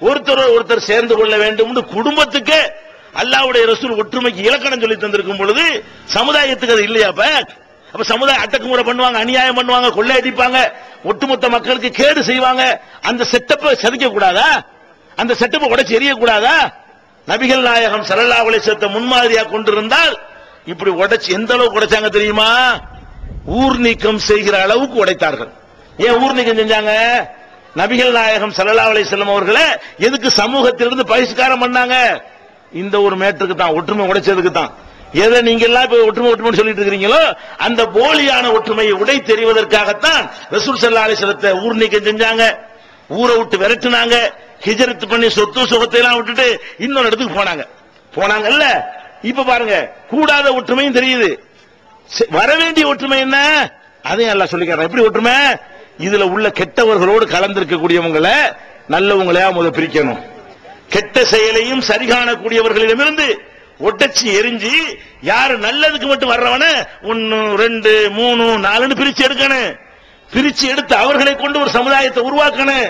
ஒருத்தர் ஒருத்தர் சேர்ந்து கொள்ள வேண்டும் குடும்பத்துக்கு அல்லாவுடைய ரசூல் ஒற்றுமைக்கு இலக்கணம் சொல்லி தந்திருக்கும் பொழுது சமுதாயத்துக்கு அது இல்லையா அப்ப? சமுதாய அட்டக்குமுறை பண்ணுவாங்க அநியாயம் பண்ணுவாங்க கொள்ளையடிப்பாங்க ஒட்டுமொத்த மக்களுக்கு கேடு செய்வாங்க. அந்த செட்டப்பை சதிக்க கூடாதா? அந்த செட்டப்பை உடைச்சு எரிய நபிகள் நாயகம் சரல்லா அலிசத்தை முன்மாதிரியா கொண்டிருந்தால் இப்படி உடைச்சு எந்த அளவுக்கு உடைச்சாங்க தெரியுமா? ஊர் நீக்கம் செய்கிற அளவுக்கு உடைத்தார்கள். ஏன் ஊர் நீக்கம் செஞ்சாங்க? நபிகள் நாயகம் சல்லல்லா அலிசல்லம் அவர்களை எதுக்கு சமூகத்திலிருந்து பகிஷ்காரம் பண்ணாங்க? இந்த ஒரு மேட்டருக்கு தான் ஒற்றுமை உடைச்சதுக்கு தான். எதை நீங்க எல்லாம் இப்ப ஒற்றுமை ஒற்றுமை சொல்லிட்டு இருக்கிறீங்களோ அந்த போலியான ஒற்றுமையை உடை தெரிவதற்காகத்தான் ரசூல் சல்லா அலிசலத்தை ஊர் நீக்கம் செஞ்சாங்க. ஊரை விட்டு விரட்டுனாங்க. ஹிஜரத் பண்ணி சொத்து சுகத்தை எல்லாம் விட்டுட்டு இன்னொரு இடத்துக்கு போனாங்க. போனாங்கல்ல? இப்ப பாருங்க கூடாத ஒற்றுமையும் தெரியுது. வரவேண்டிய ஒற்றுமை என்ன? அதையும் எல்லாம் சொல்லிக்கிறேன் எப்படி ஒற்றுமை? இதுல உள்ள கெட்டவர்களோடு கலந்திருக்கக்கூடியவங்களை நல்லவங்களையா முத பிரிக்கணும். கெட்ட செயலையும் சரி காணக்கூடியவர்களிடமிருந்து ஒட்டச்சி எரிஞ்சு யாரு நல்லதுக்கு மட்டும் வர்றவன ஒன்னு ரெண்டு மூணு நாலுன்னு பிரிச்சு எடுக்கணும். பிரிச்சு எடுத்து அவர்களை கொண்டு ஒரு சமுதாயத்தை உருவாக்கணும்.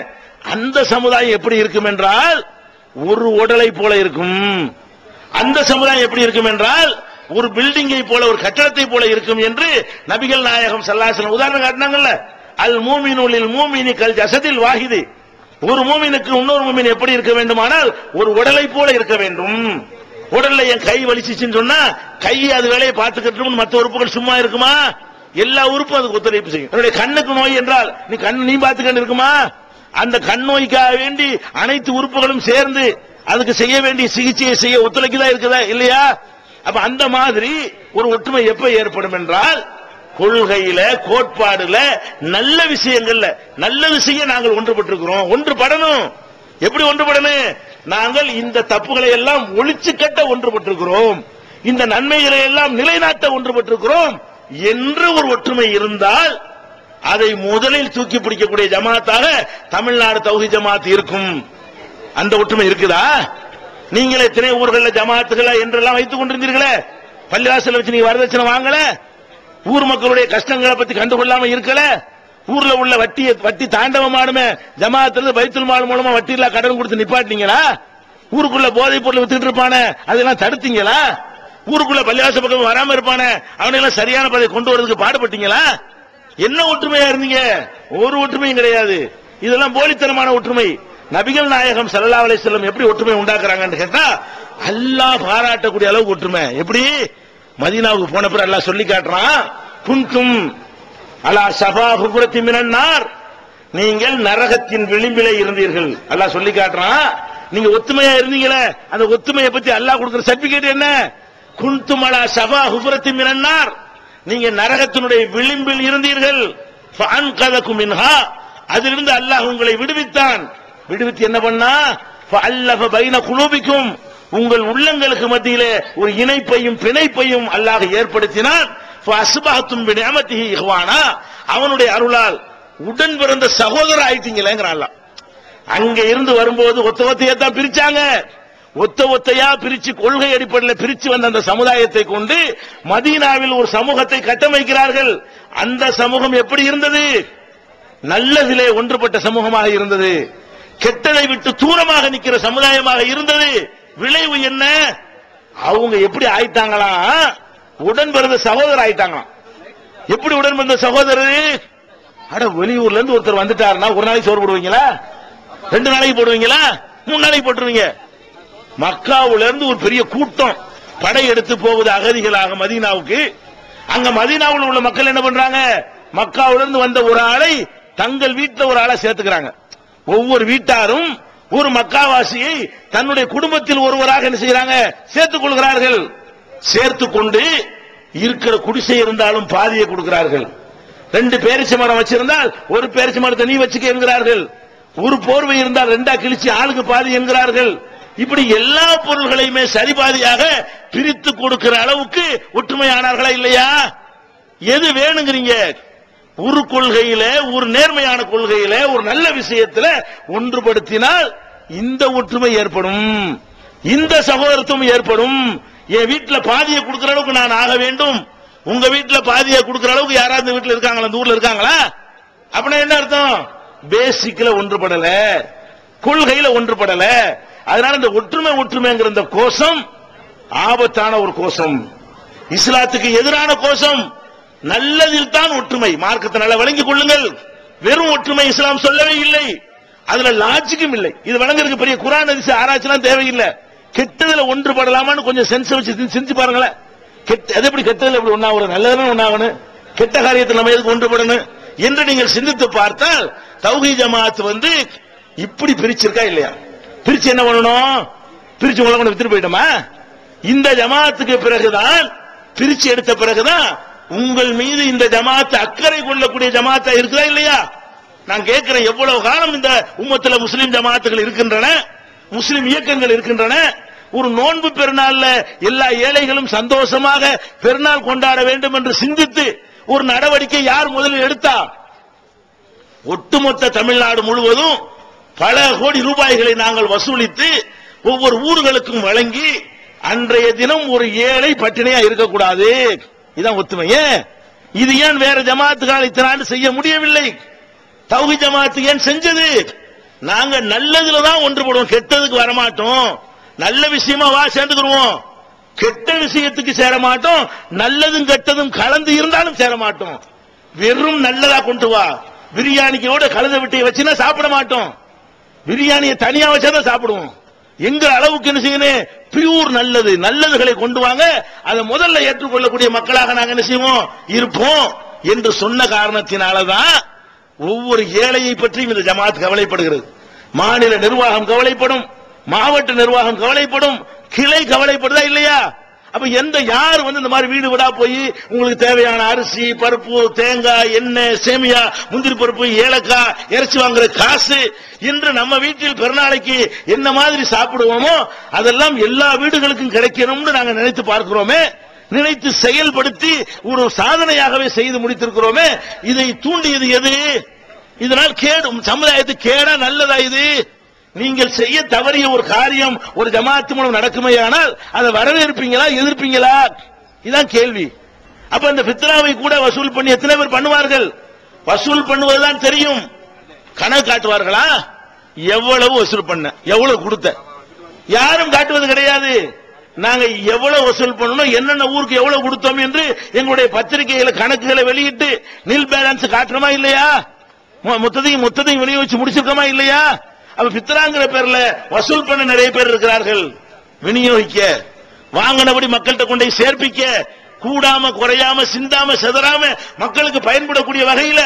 அந்த சமுதாயம் எப்படி இருக்கும் என்றால் ஒரு உடலை போல இருக்கும். அந்த சமுதாயம் எப்படி இருக்கும் என்றால் ஒரு பில்டிங்கை போல ஒரு கட்டடத்தை போல இருக்கும் என்று நபிகள் நாயகம் சல்லாசலம் உதாரணம் காட்டினாங்கல்ல. அல் மூமினுலில் மூமினி கல் ஜசதில் வாகிது ஒரு மூமினுக்கு இன்னொரு மூமின் எப்படி இருக்க வேண்டுமானால் ஒரு உடலை போல இருக்க வேண்டும். உடல்ல என் கை வலிச்சிச்சுன்னு சொன்னா கை அது வேலையை பார்த்துக்கிட்டு மற்ற உறுப்புகள் சும்மா இருக்குமா? எல்லா உறுப்பும் அதுக்கு ஒத்துழைப்பு செய்யும். என்னுடைய கண்ணுக்கு நோய் என்றால் நீ கண் நீ பார்த்துக்கிட்டு இருக்குமா? அந்த கண் நோய்க்காக வேண்டி அனைத்து உறுப்புகளும் சேர்ந்து அதுக்கு செய்ய வேண்டிய சிகிச்சையை செய்ய ஒத்துழைக்குதா இருக்குதா இல்லையா? அப்ப அந்த மாதிரி ஒரு ஒற்றுமை எப்ப ஏற்படும் என்றால் கொள்கையில கோட்பாடுல நல்ல விஷயங்கள்ல நல்லது செய்ய நாங்கள் ஒன்றுபட்டிருக்கிறோம். ஒன்றுபடணும். எப்படி ஒன்றுபடணும்? நாங்கள் இந்த தப்புகளை எல்லாம் ஒழிச்சு கட்ட ஒன்றுபட்டிருக்கிறோம். இந்த நன்மைகளை எல்லாம் நிலைநாட்ட ஒன்றுபட்டிருக்கிறோம். என்று ஒரு ஒற்றுமை இருந்தால் அதை முதலில் தூக்கி பிடிக்கக்கூடிய ஜமாத்தாக தமிழ்நாடு தௌஹி ஜமாத் இருக்கும். அந்த ஒற்றுமை இருக்குதா? நீங்களே எத்தனை ஊர்களில் ஜமாத்துகள என்றெல்லாம் வைத்துக் கொண்டிருந்தீர்களே? பள்ளிவாசல வச்சு நீங்க வரதட்சணை வாங்கல? ஊர் மக்களுடைய கஷ்டங்களை பத்தி கண்டுகொள்ளாம இருக்கல? ஊர்ல உள்ள வட்டி வட்டி தாண்டவமானுமே ஆடுமே ஜமாத்துல பைத்துல் மூலமா வட்டி இல்ல கடன் கொடுத்து நிப்பாட்டினீங்களா? ஊருக்குள்ள போதைப் பொருள் வித்துட்டு இருப்பானே அதெல்லாம் தடுத்தீங்களா? ஊருக்குள்ள பள்ளிவாச பக்கம் வராம இருப்பானே அவனையெல்லாம் சரியான பதவி கொண்டு வரதுக்கு பாடுபட்டீங்களா? என்ன ஒற்றுமையா இருந்தீங்க? ஒரு ஒற்றுமையும் கிடையாது. இதெல்லாம் போலித்தனமான ஒற்றுமை. நபிகள் நாயகம் சல்லா அலைஹி எப்படி ஒற்றுமை உண்டாக்குறாங்கன்னு கேட்டா அல்லாஹ் பாராட்டக்கூடிய அளவுக்கு ஒற்றுமை. எப்படி? மதீனாவுக்கு போன பிறகு எல்லாம் சொல்லி காட்டுறான் குன்தும் அலா சபா புகுரத்தி மினன்னார் நீங்கள் நரகத்தின் விளிம்பிலே இருந்தீர்கள். அல்லாஹ் சொல்லி காட்டுறான் நீங்க ஒத்துமையா இருந்தீங்களே அந்த ஒத்துமையை பத்தி அல்லாஹ் கொடுக்குற சர்டிபிகேட் என்ன? குன்தும் அலா சபா ஹுபுரத்தி மினன்னார் நீங்க நரகத்தினுடைய விளிம்பில் இருந்தீர்கள். ஃபஅன்கதகும் மின்ஹா. அதிலிருந்து அல்லாஹ் உங்களை விடுவித்தான். விடுவித்து என்ன பண்ணா? அல்லப பைன குலூபிக்கும். உங்கள் உள்ளங்களுக்கு மத்தியிலே ஒரு இணைப்பையும் பிணைப்பையும் அல்லாஹ் ஏற்படுத்தினான் அவனுடைய அருளால் உடன் பிறந்த சகோதரர் ஆயிட்டீங்களேங்கிறான் அங்க இருந்து வரும்போது ஒத்த ஒத்தையா தான் பிரிச்சாங்க. ஒத்த ஒத்தையா பிரிச்சு கொள்கை அடிப்படையில் பிரிச்சு வந்த அந்த சமுதாயத்தை கொண்டு மதீனாவில் ஒரு சமூகத்தை கட்டமைக்கிறார்கள். அந்த சமூகம் எப்படி இருந்தது? நல்லதிலே ஒன்றுபட்ட சமூகமாக இருந்தது. கெட்டதை விட்டு தூரமாக நிற்கிற சமுதாயமாக இருந்தது. விளைவு என்ன? அவங்க எப்படி ஆயிட்டாங்களாம் உடன் பிறந்த சகோதரர் ஆயிட்டாங்களாம். எப்படி உடன் பிறந்த சகோதரர்? அட வெளியூர்ல இருந்து ஒருத்தர் வந்துட்டாருன்னா ஒரு நாளைக்கு சோறு போடுவீங்களா? ரெண்டு நாளைக்கு போடுவீங்களா? மூணு நாளைக்கு போட்டுருவீங்க. மக்காவுல இருந்து ஒரு பெரிய கூட்டம் படை எடுத்து போவது அகதிகளாக மதீனாவுக்கு. அங்க மதீனாவில் உள்ள மக்கள் என்ன பண்றாங்க? மக்காவுல இருந்து வந்த ஒரு ஆளை தங்கள் வீட்டில் ஒரு ஆளை சேர்த்துக்கிறாங்க. ஒவ்வொரு வீட்டாரும் ஒரு மக்காவாசியை தன்னுடைய குடும்பத்தில் ஒருவராக என்ன செய்யறாங்க சேர்த்துக் கொள்கிறார்கள். சேர்த்து கொண்டு இருக்கிற குடிசை இருந்தாலும் பாதியை கொடுக்கிறார்கள். ரெண்டு பேரிச்சை மரம் வச்சிருந்தால் ஒரு பேரிச்சை மரத்தை நீ வச்சுக்க என்கிறார்கள். ஒரு போர்வை இருந்தால் ரெண்டா கிழிச்சு ஆளுக்கு பாதி என்கிறார்கள். இப்படி எல்லா பொருள்களையுமே சரிபாதியாக பிரித்து கொடுக்கிற அளவுக்கு ஒற்றுமையானார்களா இல்லையா? எது வேணுங்கிறீங்க? ஒரு கொள்கையில ஒரு நேர்மையான கொள்கையில ஒரு நல்ல விஷயத்துல ஒன்றுபடுத்தினால் இந்த ஒற்றுமை ஏற்படும். இந்த சகோதரத்துவம் ஏற்படும். என் வீட்டுல பாதியை கொடுக்கிற அளவுக்கு நான் ஆக வேண்டும். உங்க வீட்டுல பாதியை கொடுக்கிற அளவுக்கு யாராவது இந்த வீட்டுல இருக்காங்களா? இந்த ஊர்ல இருக்காங்களா? அப்படின்னா என்ன அர்த்தம்? பேசிக்ல ஒன்றுபடல. கொள்கையில ஒன்றுபடல. அதனால இந்த ஒற்றுமை ஒற்றுமைங்கிற இந்த கோஷம் ஆபத்தான ஒரு கோஷம். இஸ்லாத்துக்கு எதிரான கோஷம். நல்லதில் தான் ஒற்றுமை. மார்க்கத்தை நல்லா வழங்கிக் கொள்ளுங்கள். வெறும் ஒற்றுமை இஸ்லாம் சொல்லவே இல்லை. அதுல லாஜிக்கும் இல்லை. இது வழங்குறதுக்கு பெரிய குரான் அதிசய ஆராய்ச்சிலாம் தேவையில்லை. கெட்டதுல ஒன்றுபடலாமான்னு கொஞ்சம் சென்ஸ் வச்சு செஞ்சு சிந்திச்சு பாருங்களேன். கெட்ட அது எப்படி கெட்டதுல எப்படி ஒன்னாகணும் நல்லதுன்னு ஒன்னாகணும் கெட்ட காரியத்தில் நம்ம எதுக்கு ஒன்றுபடணும்? என்று நீங்கள் சிந்தித்து பார்த்தால் தௌஹி ஜமாத் வந்து இப்படி பிரிச்சிருக்கா இல்லையா? பிரிச்சு என்ன பண்ணணும்? பிரிச்சு உலகம் வித்துட்டு போயிட்டோமா? இந்த ஜமாத்துக்கு பிறகுதான் பிரிச்சு எடுத்த பிறகுதான் உங்கள் மீது இந்த ஜமாத்து அக்கறை கொள்ளக்கூடிய ஜமாத்தா இருக்குதா இல்லையா? நான் கேட்கிறேன் எவ்வளவு காலம் இந்த உம்மத்துல முஸ்லிம் ஜமாத்துகள் இருக்கின்றன? முஸ்லிம் இயக்கங்கள் இருக்கின்றன? ஒரு நோன்பு பெருநாள்ல எல்லா ஏழைகளும் சந்தோஷமாக பெருநாள் கொண்டாட வேண்டும் என்று சிந்தித்து ஒரு நடவடிக்கை யார் முதலில் எடுத்தா? ஒட்டுமொத்த தமிழ்நாடு முழுவதும் பல கோடி ரூபாய்களை நாங்கள் வசூலித்து ஒவ்வொரு ஊர்களுக்கும் வழங்கி அன்றைய தினம் ஒரு ஏழை பட்டினியா இருக்கக்கூடாது. இதான் ஒத்துமை. இது ஏன் வேற ஜமாத்துக்கான இத்தனை ஆண்டு செய்ய முடியவில்லை? தௌஹி ஜமாத்து ஏன் செஞ்சது? நாங்க நல்லதுல தான் ஒன்றுபடுவோம். கெட்டதுக்கு வரமாட்டோம். நல்ல விஷயமா வா சேர்ந்துக்கிடுவோம் கெட்ட விஷயத்துக்கு சேர மாட்டோம் நல்லதும் கெட்டதும் கலந்து இருந்தாலும் சேர மாட்டோம் வெறும் நல்லதா கொண்டு வா. பிரியாணிக்கோட கலந்த விட்டு வச்சுன்னா சாப்பிட மாட்டோம். பிரியாணியை தனியா வச்சாதான் சாப்பிடுவோம். எங்க அளவுக்கு என்ன செய்யணும்? பியூர் நல்லது. நல்லதுகளை கொண்டு வாங்க. அதை முதல்ல ஏற்றுக்கொள்ளக்கூடிய மக்களாக நாங்க என்ன செய்வோம்? இருப்போம். என்று சொன்ன காரணத்தினாலதான் ஒவ்வொரு ஏழையை பற்றியும் இந்த ஜமாத் கவலைப்படுகிறது. மாநில நிர்வாகம் கவலைப்படும் மாவட்ட நிர்வாகம் கவலைப்படும் கிளை கவலைப்படுதா இல்லையா? அப்ப எந்த யார் வந்து இந்த மாதிரி வீடு விடா போய் உங்களுக்கு தேவையான அரிசி பருப்பு தேங்காய் எண்ணெய் சேமியா முந்திரி பருப்பு ஏலக்காய் இறைச்சி வாங்குற காசு இன்று நம்ம வீட்டில் பெருநாளைக்கு என்ன மாதிரி சாப்பிடுவோமோ அதெல்லாம் எல்லா வீடுகளுக்கும் கிடைக்கணும்னு நாங்க நினைத்து பார்க்கிறோமே. நினைத்து செயல்படுத்தி ஒரு சாதனையாகவே செய்து முடித்திருக்கிறோமே இதை தூண்டியது எது? இதனால் கேடு சமுதாயத்து கேடா நல்லதா இது? நீங்கள் செய்ய தவறிய ஒரு காரியம் ஒரு ஜமாத்து மூலம் நடக்குமேயானால் அதை வரவேற்பீங்களா எதிர்ப்பீங்களா? இதான் கேள்வி. அப்ப இந்த பித்ராவை கூட வசூல் பண்ணி எத்தனை பேர் பண்ணுவார்கள்? வசூல் பண்ணுவதுதான் தெரியும். கணக்கு காட்டுவார்களா? எவ்வளவு வசூல் பண்ண எவ்வளவு கொடுத்த? யாரும் காட்டுவது கிடையாது. நாங்க எவ்வளவு வசூல் பண்ணணும் என்னென்ன ஊருக்கு எவ்வளவு கொடுத்தோம் என்று எங்களுடைய பத்திரிகையில கணக்குகளை வெளியிட்டு நில் பேலன்ஸ் காட்டுறோமா இல்லையா? மொத்தத்தையும் மொத்தத்தையும் விநியோகிச்சு முடிச்சிருக்கோமா இல்லையா? அப்ப பித்ராங்கிற பேர்ல வசூல் பண்ண நிறைய பேர் இருக்கிறார்கள். விநியோகிக்க வாங்கினபடி மக்கள்கிட்ட கொண்டு சேர்ப்பிக்க கூடாம குறையாம சிந்தாம செதறாம மக்களுக்கு பயன்படக்கூடிய வகையில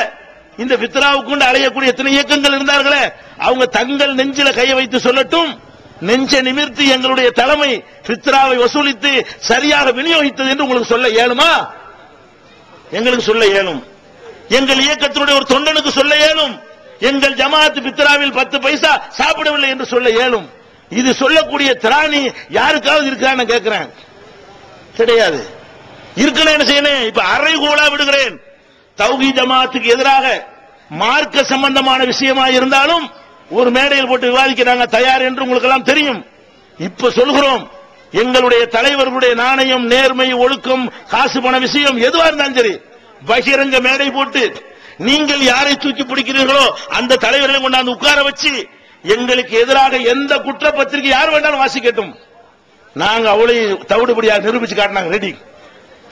இந்த பித்ராவுக்கு அலையக்கூடிய எத்தனை இயக்கங்கள் இருந்தார்களே? அவங்க தங்கள் நெஞ்சில கையை வைத்து சொல்லட்டும். நெஞ்ச நிமிர்த்தி எங்களுடைய தலைமை பித்ராவை வசூலித்து சரியாக விநியோகித்தது என்று உங்களுக்கு சொல்ல இயலுமா? எங்களுக்கு சொல்ல இயலும். எங்கள் இயக்கத்தினுடைய ஒரு தொண்டனுக்கு சொல்ல இயலும். எங்கள் ஜமாத் பித்ராவில் பத்து பைசா சாப்பிடவில்லை என்று சொல்ல இயலும். இது சொல்லக்கூடிய திராணி யாருக்காவது இருக்கான்னு கேட்கிறேன். கிடையாது. இருக்கணும் என்ன செய்யணும்? இப்ப அரைகோலா விடுகிறேன். தௌகி ஜமாத்துக்கு எதிராக மார்க்க சம்பந்தமான விஷயமா இருந்தாலும் ஒரு மேடையில் போட்டு விவாதிக்க நாங்கள் தயார் என்று உங்களுக்கு எல்லாம் தெரியும். இப்ப சொல்கிறோம் எங்களுடைய தலைவர்களுடைய நாணயம் நேர்மை ஒழுக்கம் காசு பண விஷயம் எதுவா இருந்தாலும் சரி பகிரங்க மேடை போட்டு நீங்கள் யாரை தூக்கி பிடிக்கிறீர்களோ அந்த தலைவர்களை கொண்டாந்து உட்கார வச்சு எங்களுக்கு எதிராக எந்த குற்றப்பத்திரிகை யார் வேண்டாலும் வாசிக்கட்டும். நாங்க அவளை தவிடுபடியாக நிரூபிச்சு காட்டினாங்க ரெடி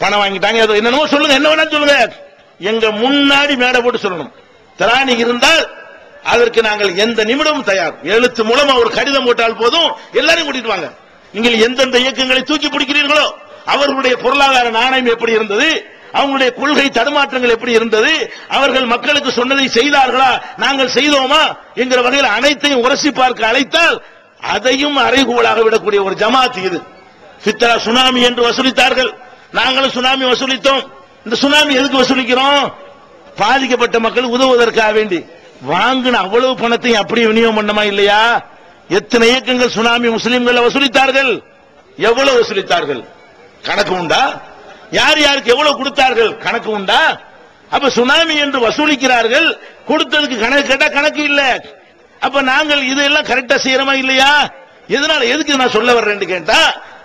பணம் வாங்கிட்டாங்க ஏதோ என்னென்னமோ சொல்லுங்க என்ன வேணாலும் சொல்லுங்க. எங்க முன்னாடி மேடை போட்டு சொல்லணும். திராணி இருந்தால் அதற்கு நாங்கள் எந்த நிமிடமும் தயார். எழுத்து மூலம் ஒரு கடிதம் போட்டால் போதும். எல்லாரையும் கூட்டிட்டு வாங்க. நீங்கள் எந்தெந்த இயக்கங்களை தூக்கி பிடிக்கிறீர்களோ அவர்களுடைய பொருளாதார நாணயம் எப்படி இருந்தது அவங்களுடைய கொள்கை தடுமாற்றங்கள் எப்படி இருந்தது அவர்கள் மக்களுக்கு சொன்னதை செய்தார்களா நாங்கள் செய்தோமா என்கிற வகையில் அனைத்தையும் உரசி பார்க்க அழைத்தால் அதையும் அறைகூலாக விடக்கூடிய ஒரு ஜமாத் இது. சித்தரா சுனாமி என்று வசூலித்தார்கள். நாங்களும் சுனாமி வசூலித்தோம். இந்த சுனாமி எதுக்கு வசூலிக்கிறோம்? பாதிக்கப்பட்ட மக்கள் உதவுவதற்காக வேண்டி. வாங்கின அவ்வளவு பணத்தையும் அப்படியே விநியோகம் பண்ணமா இல்லையா? எத்தனை இயக்கங்கள் சுனாமி முஸ்லீம்களை வசூலித்தார்கள்? எவ்வளவு வசூலித்தார்கள்? கணக்கு உண்டா? யார் யாருக்கு எவ்வளவு கொடுத்தார்கள்? கணக்கு உண்டா? அப்ப சுனாமி என்று வசூலிக்கிறார்கள் கொடுத்ததுக்கு கணக்கு கேட்டா கணக்கு இல்ல. அப்ப நாங்கள் இதெல்லாம் கரெக்டா செய்யறோமா இல்லையா? எதனால எதுக்கு நான் சொல்ல வர்றேன்னு கேட்டா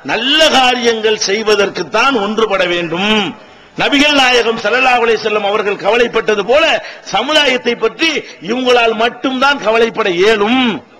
நல்ல காரியங்கள் செய்வதற்கு தான் ஒன்றுபட வேண்டும். நபிகள் நாயகம் சல்லல்லா அலை வஸல்லம் அவர்கள் கவலைப்பட்டது போல சமுதாயத்தை பற்றி இவங்களால் மட்டும்தான் கவலைப்பட இயலும்.